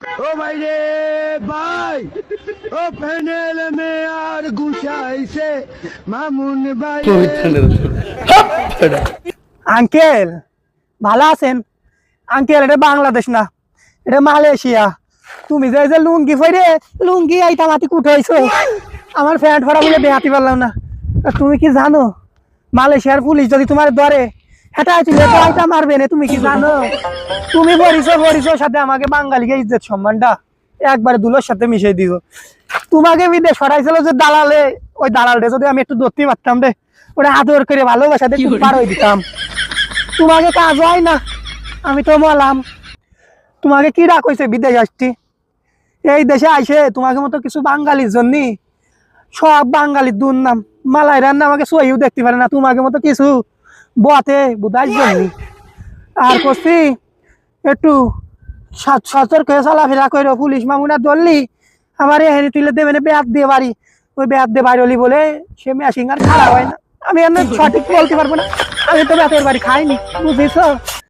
ও ভাই রে ভাই ও প্যানেল মে আর গুছাইছে মামুন ভাই আঙ্কেল ভালো আছেন? আঙ্কেল এটা বাংলাদেশ না এটা মালয়েশিয়া। তুমি যে এই যে লুঙ্গি ফেরে লুঙ্গি আইটা মাটি কুঠাইছো আমার ফ্যান্ট ফরা বলে বেহাতি পারলাম না। তুমি কি জানো মালয়েশিয়ার পুলিশ যদি তোমার ধরে হেটা মারবে না তুমি কি জানো? তুমি বরিছো বরিছো সাথে আমাকে বাঙালিকে ইজ্জত সম্মানটা একবারে দুলোর সাথে মিশিয়ে তোমাকে বিদেশ সরাইছিল যে দালালে ওই দালালটা যদি আমি একটু ধরতে পারতাম রে ওটা আদর করে পার হয়ে দিতাম। তোমাকে কাজ হয় না আমি তো মলাম তোমাকে কি হয়েছে বিদেশ আসছি এই দেশে আইসে তোমাকে মতো কিছু বাঙালির জন্য সব বাঙালির দুর্নাম। মালাইরার আমাকে সহিও দেখতে পারে না তোমাকে মতো কিছু বতে বুধাই জমি আর করছি একটু সচর হয়ে চলাফেরা করে পুলিশ মামুনা ধরলি আমার হেরি তুলে দেবে না বেয়াত দিয়ে বাড়ি। ওই বেয়াত দিয়ে বাড়ি হলি বলে সে মেশিন আর খারাপ হয় না। আমি সঠিক বলতে পারব না। আমি তো বেতের বাড়ি খাইনি বুঝেছ